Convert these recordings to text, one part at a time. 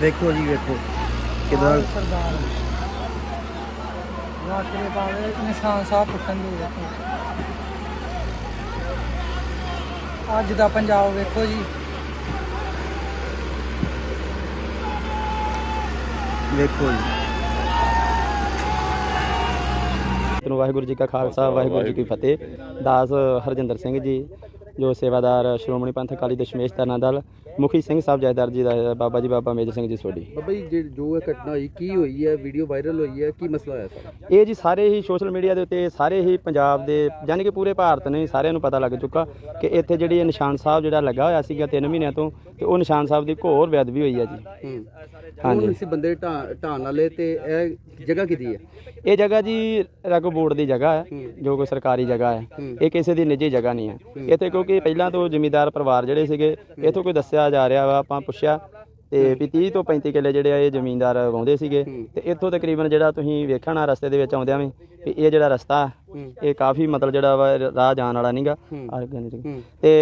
ਵੇਖੋ ਜੀ ਵੇਖੋ ਕਿਦਾਂ? ਸਰਦਾਰ। ਵਾਕਰੇ ਪਾਵੇ ਨਿਸ਼ਾਨ ਸਾਹਿਬ ਪੁੱਛਣ ਦੀ ਵੇਖੋ ਅੱਜ ਦਾ ਪੰਜਾਬ ਵੇਖੋ ਜੀ। ਵੇਖੋ ਜੀ। ਨੂੰ ਵਾਹਿਗੁਰੂ ਜੀ ਕਾ ਖਾਲਸਾ ਵਾਹਿਗੁਰੂ ਜੀ ਕੀ ਫਤਿਹ। ਦਾਸ ਹਰਜਿੰਦਰ ਸਿੰਘ ਜੀ ਜੋ ਸੇਵਾਦਾਰ ਸ਼੍ਰੋਮਣੀ ਪੰਥ ਅਕਾਲੀ ਦਸ਼ਮੇਸ਼ ਤਰਨਾ ਦਲ ਮੁਖੀ ਸਿੰਘ ਸਾਹਿਬ ਜੈਦਾਰ ਜੀ ਦਾ ਬਾਬਾ ਜੀ ਬਾਬਾ ਮੇਜਰ ਸਿੰਘ ਜੀ ਸੋਢੀ। ਬਾਬਾ ਜੀ ਜੇ- ਜੋ ਇਹ ਘਟਨਾ ਹੋਈ ਕੀ ਹੋਈ ਹੈ? ਵੀਡੀਓ ਵਾਇਰਲ ਹੋਈ ਹੈ ਕੀ ਮਸਲਾ ਹੋਇਆ ਸਰ? ਇਹ ਜੀ ਸਾਰੇ ਹੀ ਸੋਸ਼ਲ ਮੀਡੀਆ ਦੇ ਉੱਤੇ ਸਾਰੇ ਹੀ ਪੰਜਾਬ ਦੇ ਯਾਨੀ ਕਿ ਪੂਰੇ ਭਾਰਤ ਨੇ ਸਾਰਿਆਂ ਨੂੰ ਪਤਾ ਲੱਗ ਚੁੱਕਾ ਕਿ ਇੱਥੇ ਜਿਹੜੀ ਇਹ ਨਿਸ਼ਾਨ ਸਾਹਿਬ ਜਿਹੜਾ ਲੱਗਾ ਹੋਇਆ ਸੀਗਾ 3 ਮਹੀਨਿਆਂ ਤੋਂ ਤੇ ਉਹ ਨਿਸ਼ਾਨ ਸਾਹਿਬ ਦੀ ਘੋਰ ਬੇਅਦਬੀ ਹੋਈ ਹੈ ਜੀ। ਹੂੰ। ਹਾਂਜੀ। ਕੌਣ ਸੀ ਬੰਦੇ ਢਾਂ ਢਾਣ ਵਾਲੇ ਤੇ ਇਹ ਜਗ੍ਹਾ ਕਿਹਦੀ ਹੈ? ਇਹ ਜਗ੍ਹਾ ਜੀ ਰੈਗੋ ਬੋਰਡ ਦੀ ਜਗ੍ਹਾ ਹੈ। ਜੋ ਕੋਈ ਸਰਕਾਰੀ ਜਗ੍ਹਾ ਹੈ। ਇਹ ਕਿਸੇ ਦੀ ਨਿੱਜੀ ਜਗ੍ਹਾ ਨਹੀਂ ਹੈ। ਇੱਥੇ ਕਿਉਂਕਿ ਪਹਿਲਾਂ ਤੋਂ ਜ਼ਿਮੀਂਦਾਰ ਪਰਿਵਾਰ ਜਿਹੜੇ ਸੀਗੇ ਇੱਥੋਂ ਕੋਈ ਦੱਸਿਆ ਜਾ ਰਿਹਾ ਵਾ ਆਪਾਂ ਪੁੱਛਿਆ। ਤੇ ਵੀ 30 ਤੋਂ 35 ਕਿੱਲੇ ਜਿਹੜੇ ਆ ਇਹ ਜ਼ਮੀਨਦਾਰ ਵਾਹੁੰਦੇ ਸੀਗੇ। ਤੇ ਇੱਥੋਂ ਤਕਰੀਬਨ ਜਿਹੜਾ ਤੁਸੀਂ ਵੇਖਣਾ ਰਸਤੇ ਦੇ ਵਿੱਚ ਆਉਂਦਿਆਂ ਵੀ ਵੀ ਇਹ ਜਿਹੜਾ ਰਸਤਾ ਇਹ ਕਾਫੀ ਮਤਲਬ ਜਿਹੜਾ ਵਾ ਰਾਹ ਜਾਣ ਵਾਲਾ ਨਹੀਂਗਾ ਤੇ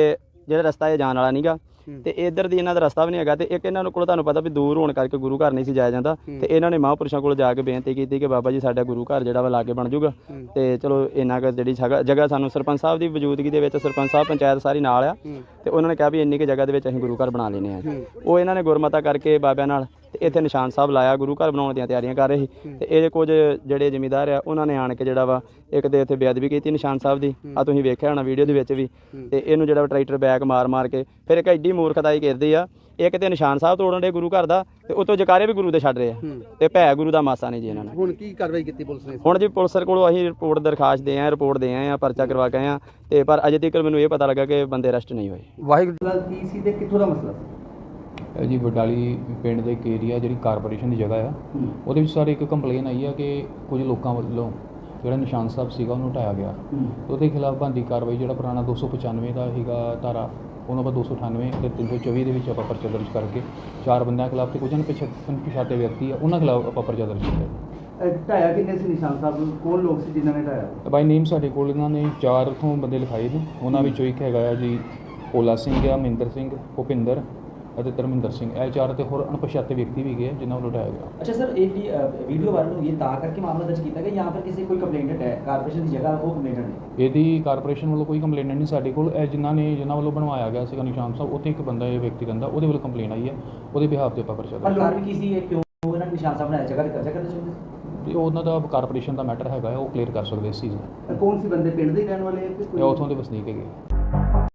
ਜਿਹੜਾ ਰਸਤਾ ਇਹ ਜਾਣ ਵਾਲਾ ਨਹੀਂਗਾ। ਤੇ ਇਧਰ ਦੀ ਇਹਨਾਂ ਦਾ ਰਸਤਾ ਵੀ ਨਹੀਂ ਹੈਗਾ ਤੇ ਇੱਕ ਇਹਨਾਂ ਨੂੰ ਕੋਲ ਤੁਹਾਨੂੰ ਪਤਾ ਵੀ ਦੂਰ ਹੋਣ ਕਰਕੇ ਗੁਰੂ ਘਰ ਨਹੀਂ ਸੀ ਜਾਇਆ ਜਾਂਦਾ। ਤੇ ਇਹਨਾਂ ਨੇ ਮਹਾਂਪੁਰਸ਼ਾਂ ਕੋਲ ਜਾ ਕੇ ਬੇਨਤੀ ਕੀਤੀ ਕਿ ਬਾਬਾ ਜੀ ਸਾਡਾ ਗੁਰੂ ਘਰ ਜਿਹੜਾ ਵਾ ਲਾਗੇ ਬਣ ਜਾਊਗਾ ਹੂੰ। ਤੇ ਚਲੋ ਇਹਨਾਂ ਕੁ ਜਿਹੜੀ ਜਗ੍ਹਾ ਸਾਨੂੰ ਸਰਪੰਚ ਸਾਹਿਬ ਦੀ ਮੌਜੂਦਗੀ ਦੇ ਵਿੱਚ ਸਰਪੰਚ ਸਾਹਿਬ ਪੰਚਾਇਤ ਸਾਰੀ ਨਾਲ ਆ ਤੇ ਉਹਨਾਂ ਨੇ ਕਿਹਾ ਵੀ ਇੰਨੀ ਕਿ ਜਗ੍ਹਾ ਦੇ ਵਿੱਚ ਅਸੀਂ ਗੁਰੂ ਘਰ ਬਣਾ ਲੈਨੇ ਆ ਹੂੰ। ਉਹ ਇਹਨਾਂ ਨੇ ਗੁਰਮਤਾ ਕਰਕੇ ਬਾਬਿਆਂ ਨਾਲ ਤੇ ਇੱਥੇ ਨਿਸ਼ਾਨ ਸਾਹਿਬ ਲਾਇਆ ਗੁਰੂ ਘਰ ਬਣਾਉਣ ਦੀਆਂ ਤਿਆਰੀਆਂ ਕਰ ਰਹੇ ਸੀ। ਤੇ ਇਹ ਕੁਝ ਜਿਹੜੇ ਜ਼ਿਮੀਂਦਾਰ ਆ ਉਹਨਾਂ ਨੇ ਆਣ ਕੇ ਜਿਹੜਾ ਵਾ ਇੱਕ ਤੇ ਇੱਥੇ ਬੇਅਦਬੀ ਕੀਤੀ ਨਿਸ਼ਾਨ ਸਾਹਿਬ ਦੀ। ਆ ਤੁਸੀਂ ਵੇਖਿਆ ਹੋਣਾ ਵੀਡੀਓ ਦੇ ਵਿੱਚ ਵੀ। ਤੇ ਇਹਨੂੰ ਜਿਹੜਾ ਟਰੈਕਟਰ ਬੈਕ ਮਾਰ ਮਾਰ ਕੇ ਫਿਰ ਇੱਕ ਐਡੀ ਮੂਰਖਤਾਈ ਕਰਦੇ ਆ ਇੱਕ ਤੇ ਨਿਸ਼ਾਨ ਸਾਹਿਬ ਤੋੜਨ ਦੇ ਗੁਰੂ ਘਰ ਦਾ ਤੇ ਉਤੋਂ ਜਕਾਰੇ ਵੀ ਗੁਰੂ ਦੇ ਛੱਡ ਰਹੇ ਆ। ਤੇ ਭੈ ਗੁਰੂ ਦਾ ਮਾਸਾ ਨਹੀਂ ਜੀ ਇਹਨਾਂ ਨਾਲ ਹੁਣ ਕੀ ਕਾਰਵਾਈ ਕੀਤੀ ਪੁਲਿਸ ਨੇ? ਹੁਣ ਜੀ ਪੁਲਿਸ ਕੋਲੋਂ ਅਸੀਂ ਰਿਪੋਰਟ ਦਰਖਾਸਤ ਦੇ ਆਏ ਰਿਪੋਰਟ ਦੇ ਆਏ ਆ ਪਰਚਾ ਕਰਵਾ ਕੇ ਆਏ ਆ। ਤੇ ਪਰ ਅਜੇ ਤੱਕ ਮੈਨੂੰ ਇਹ ਪਤਾ ਲੱਗਾ ਕਿ ਬੰਦੇ ਅਰੈਸਟ ਨਹੀਂ ਹੋਏ। ਵਾਹਿਗੁਰੂ ਕੀ ਸੀ ਤੇ ਕਿੱਥੋਂ ਦਾ ਮਸਲਾ ਸੀ? ਜੀ ਬਡਾਲੀ ਪਿੰਡ ਦੇ ਇੱਕ ਏਰੀਆ ਜਿਹੜੀ ਕਾਰਪੋਰੇਸ਼ਨ ਦੀ ਜਗ੍ਹਾ ਆ ਉਹਦੇ ਵਿੱਚ ਸਾਰੇ ਇੱਕ ਕੰਪਲੇਨ ਆਈ ਆ ਕਿ ਕੁਝ ਲੋਕਾਂ ਵੱਲੋਂ ਜਿਹੜਾ ਨਿਸ਼ਾਨ ਸਾਹਿਬ ਸੀਗਾ ਉਹਨੂੰ ਢਾਇਆ ਗਿਆ। ਉਹਦੇ ਖਿਲਾਫ ਬੰਦੀ ਕਾਰਵਾਈ ਜਿਹੜਾ ਪੁਰਾਣਾ 295 ਦਾ ਹੈਗਾ ਧਾਰਾ ਉਹਨਾਂ ਆਪਾਂ 298 ਤੇ 324 ਦੇ ਵਿੱਚ ਆਪਾਂ ਪਰਚਾ ਦਰਜ ਕਰਕੇ ਚਾਰ ਬੰਦਿਆਂ ਖਿਲਾਫ ਤੇ ਕੁਝ ਅਣਪਛਾਤੇ ਵਿਅਕਤੀ ਆ ਉਹਨਾਂ ਖਿਲਾਫ ਆਪਾਂ ਪਰਚਾ ਦਰਜ ਕੀਤਾ। ਢਾਇਆ ਕਿੰਨੇ ਸੀ ਨਿਸ਼ਾਨ ਸਾਹਿਬ ਕੋਲ ਲੋਕ ਸੀ ਜਿਨ੍ਹਾਂ ਨੇ ਢਾਇਆ ਬਾਈ ਨੇਮ ਸਾਡੇ ਕੋਲ ਇਹਨਾਂ ਨੇ ਚਾਰ ਤੋਂ ਬੰਦੇ ਲਿਖਾਏ ਨੇ। ਉਹਨਾਂ ਵਿੱਚੋਂ ਇੱਕ ਹੈਗਾ ਆ ਜੀ ਭੋਲਾ ਸਿੰਘ ਆ ਮਹਿੰਦਰ ਸਿੰਘ ਭੁਪਿੰਦਰ। ਅਤੇ ਧਰਮਿੰਦਰ ਸਿੰਘ ਇਹ ਚਾਰ ਤੇ ਹੋਰ ਅਣਪਛਾਤੇ ਵਿਅਕਤੀ ਵੀ ਗਏ ਜਿਨ੍ਹਾਂ ਨੂੰ ਲੁਟਾਇਆ ਗਿਆ। ਅੱਛਾ ਸਰ ਇਹ ਵੀ ਵੀਡੀਓ ਵਾਇਰਲ ਹੋਈ ਹੈ ਤਾਂ ਕਰਕੇ ਮਾਮਲਾ ਦਰਜ ਕੀਤਾ ਗਿਆ ਜਾਂ ਫਿਰ ਕਿਸੇ ਕੋਈ ਕੰਪਲੇਂਟ ਹੈ ਕਾਰਪੋਰੇਸ਼ਨ ਦੀ ਜਗ੍ਹਾ ਉਹ ਕੰਪਲੇਂਟ ਨੇ ਇਹਦੀ ਕਾਰਪੋਰੇਸ਼ਨ ਵੱਲੋਂ ਕੋਈ ਕੰਪਲੇਂਟ ਨਹੀਂ ਸਾਡੇ ਕੋਲ ਇਹ ਜਿਨ੍ਹਾਂ ਨੇ ਜਿਨ੍ਹਾਂ ਵੱਲੋਂ ਬਣਵਾਇਆ ਗਿਆ ਸੀਗਾ ਨਿਸ਼ਾਨ ਸਾਹਿਬ ਉੱਥੇ ਇੱਕ ਬੰਦਾ ਇਹ ਵਿਅਕਤੀ ਰਹਿੰਦਾ ਉਹਦੇ ਵੱਲੋਂ ਕੰਪਲੇਂਟ ਆਈ ਹੈ ਉਹਦੇ ਬਿਹਾਫ ਤੇ ਆਪਾਂ ਪਰਚਾ ਪਰ ਕਾਰਨ ਕੀ ਸੀ ਇਹ ਕਿਉਂ ਉਹਨਾਂ ਨੇ ਨਿਸ਼ਾਨ ਸਾਹਿਬ ਬਣਾਇਆ ਜਗ੍ਹਾ ਤੇ ਕਬਜ਼ਾ ਕਰਨਾ ਚਾਹੁੰਦੇ ਤੇ ਉਹਨਾਂ ਦਾ ਕਾਰਪੋਰੇਸ਼ਨ ਦਾ ਮੈਟਰ ਹੈਗਾ ਉਹ ਕਲੀਅਰ ਕਰ ਸਕਦੇ ਇਸ ਚੀਜ਼ ਦਾ ਕੌਣ ਸੀ ਬੰਦੇ ਪਿੰਡ ਦੇ ਰਹਿਣ ਵਾਲੇ ਕੋਈ ਉਥੋਂ ਦੇ ਵਸਨੀਕ ਹੈਗੇ